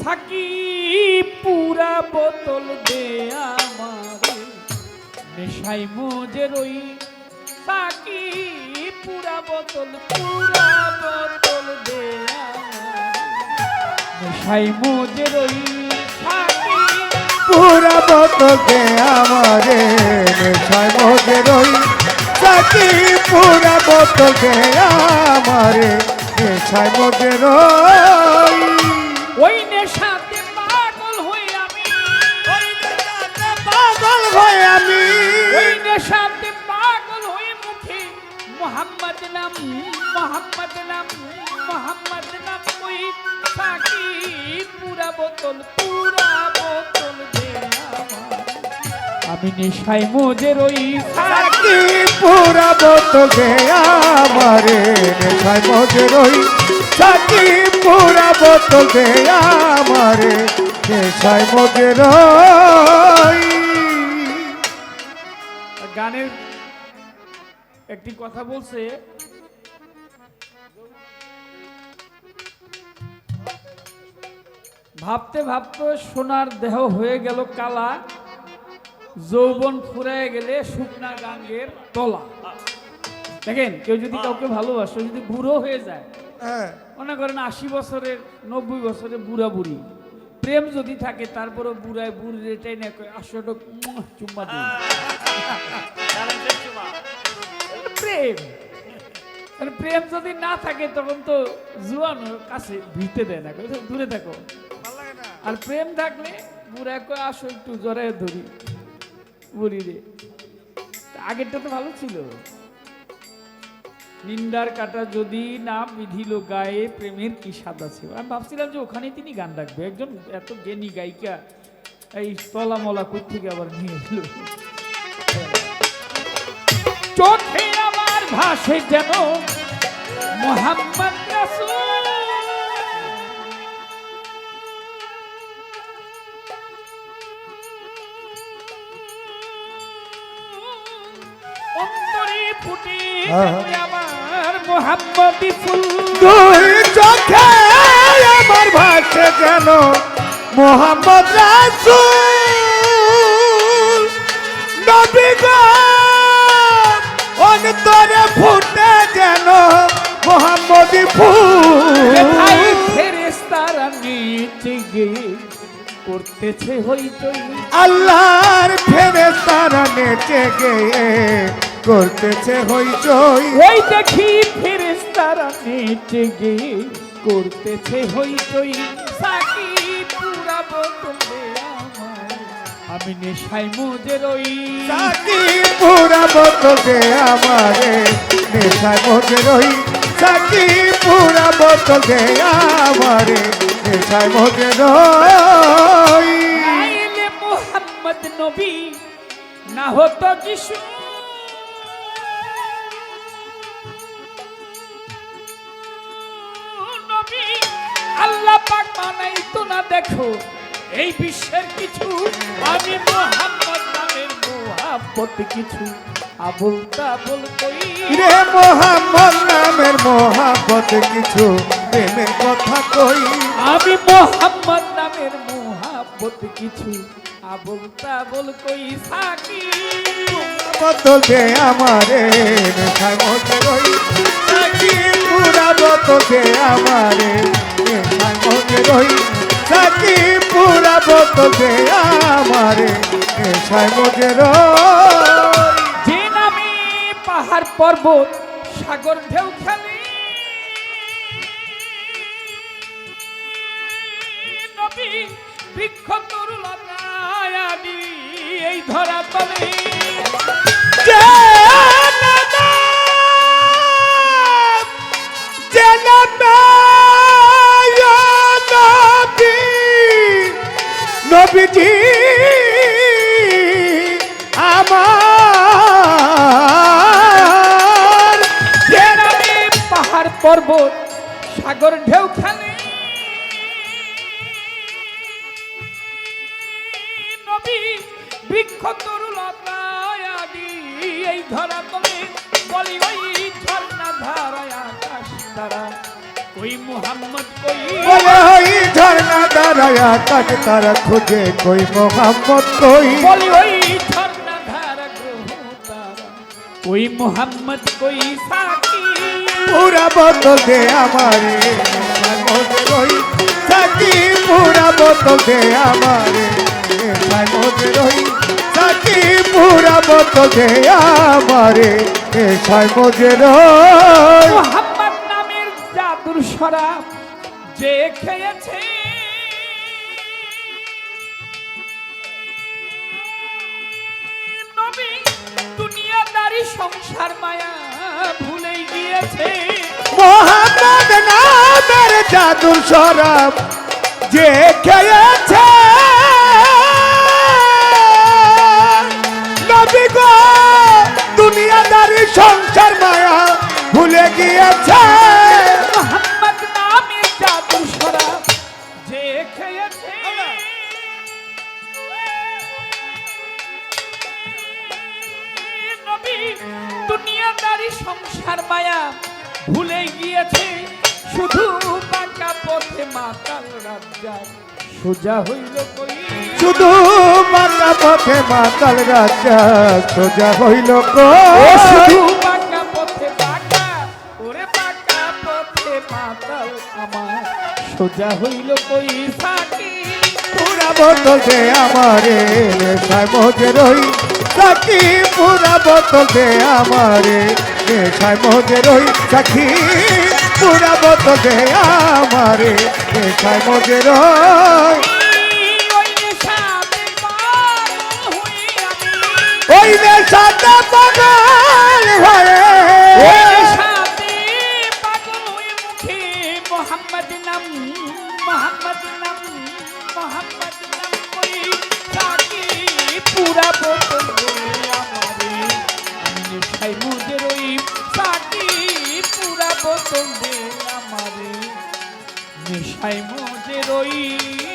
Psaki পুরা বোতল দে আমারে নেশাই মোজে রই। সাকি পুরা বোতল পুরা বোতল দে আমারে নেশাই মোজে রই। বোতকে আমারে নেশায় মধ্যে রই সাকি পুরা বোতকে আমারে নেশায় মধ্যে রই। ওই নেশাতে পাগল হই আমি। পাগল হয়ে আমি। ওই নেশাতে পাগল হয়ে মুখে। মোহাম্মদ নাম মোহাম্মদ নাম মোহাম্মদ নাম ওই সাকি পুরা বোতল পুরা আমি নেশায় মোজের ওই সাকি পুরা বোতকে আমারে নেশায় মধ্যে রই। সাকি পুরা বোতকে আমারে নেশায় মধ্যে রই। গানের একটি কথা বলছে ভাবতে ভাবতে সোনার দেহ হয়ে গেল কালা। যৌবন ফুরায় গেলে শুকনা গাঙ্গের তলা। দেখেন কেউ যদি কাউকে ভালোবাসে যদি বুড়ো হয়ে যায় হ্যাঁ। মনে করেন আশি বছরের নব্বই বছরের বুড়া বুড়ি। প্রেম যদি থাকে তারপরে বুড়ায় বুড়ি রেটাই না কয় আসলে চুম্মা দিই প্রেম। আর প্রেম যদি না থাকে তখন তো জুয়ান কাছে ভিতে দেয় না। দূরে থাকো। আর প্রেম থাকলে বুড়া কয় আসো একটু জরে ধরি। বুড়ি আগেরটা তো ভালো ছিল। নিন্দার কাটা যদি না বিধিল গায়ে, প্রেমের কি সাদা ছিল আমি ভাবছিলাম যে ওখানে তিনি গান রাখবে। একজন এত জ্ঞানী গায়িকা, এই তলা মলা থেকে আবার নিয়ে এলো? চোখে আমার ভাসে যেন মোহাম্মদ আমার মোহাম্মদি ফুল দুই চোখে আমার ভাসে যেন মোহাম্মদ রাসূল। নবী গো অন্তরে ফুটে যেন মোহাম্মদি ফুল ফেরেশতারা নিচে গিয়ে করতেছে হইচই আল্লাহর ফেরেশতারা নেচে গিয়ে করতেছে হইচই ওই দেখি ফেরেশতারা নিচে গিয়ে করতেছে হইচই সাকি পুরা বোতলে আমার আমি নেশাই মোজে রই। সাকি পুরা বোতলে আমারে নেশায় মধ্যে রই। সাকি পুরা বোতলে আমারে নেশায় মধ্যে রই। মোহাম্মদ নবী না হতো যিশু নবী তো না দেখো এই বিশ্বের কিছু। আমি মোহাম্মদ নামের মোহাব্বত কিছু। আবুল তাবুল কই রে মোহাম্মদ নামের মোহাব্বত কিছু প্রেমের কথা কই। আমি মোহাম্মদ নামের মোহাব্বত কিছু। আবুল তাবুল কই সাকি। বোতলে আমারে নেশায় মধ্যে রই। সাকি পুরা বোতলে আমারে রই সাকি পুরা বোতলে আমারে নেশায় রই। যে নামে পাহাড় পর্বত, সাগর ঢেউ খেলে। বৃক্ষ তরুলতায়ানি এই ধরা তলে নবীজি আমার পাহাড় পর্বত, সাগর ঢেউ খেলে। নবী বৃক্ষ তরুলতায়াদি এই ধরা তুমি বলি ওই ঝর্ণা ধারায় আকাশ তারা কই মুহাম্মদ কই ওই ঝর্ণা দাঁড়ায় আকাশ তারা খুঁজে কই মোহাম্মদ কই? বলি ওই ঝর্ণা ধারা গ্রহ তারা কই সাকি? পুরা বোতল দে আমারে মধ্যে রই সাকি? পুরা বোতল দে আমারে মধ্যে রই সাকি? পুরা বোতল দে আমারে ছয় মধ্যে রই মুহাম্মদ শরাব যে খেয়েছে। দুনিয়াদারি সংসার মায়া ভুলে গিয়েছে। মোহাম্মদ নামের জাদুর যে খেয়েছে। নবী গো, দুনিয়াদারি সংসার মায়া ভুলে গিয়েছে। শুধু বাঁকা পথে মাতাল রাজ্জাক সোজা হইল কই? শুধু বাঁকা পথে মাতাল রাজা সোজা হইল কই? শুধু বাঁকা পথে বাঁকা ওরে বাঁকা পথে মাতাল আমার। সোজা হইল কই? সাকি। পুরা বোতল দে আমারে নেশায় মজে রই। সাকি পুরা বোতল দে আমারে নেশায় মজে রই। সাকি পুরা তোকে আমারে নেশায় মজের ওই নেশাতে পাগল হয়ে। পুরা বোতল আমারে নেশায় মজে রই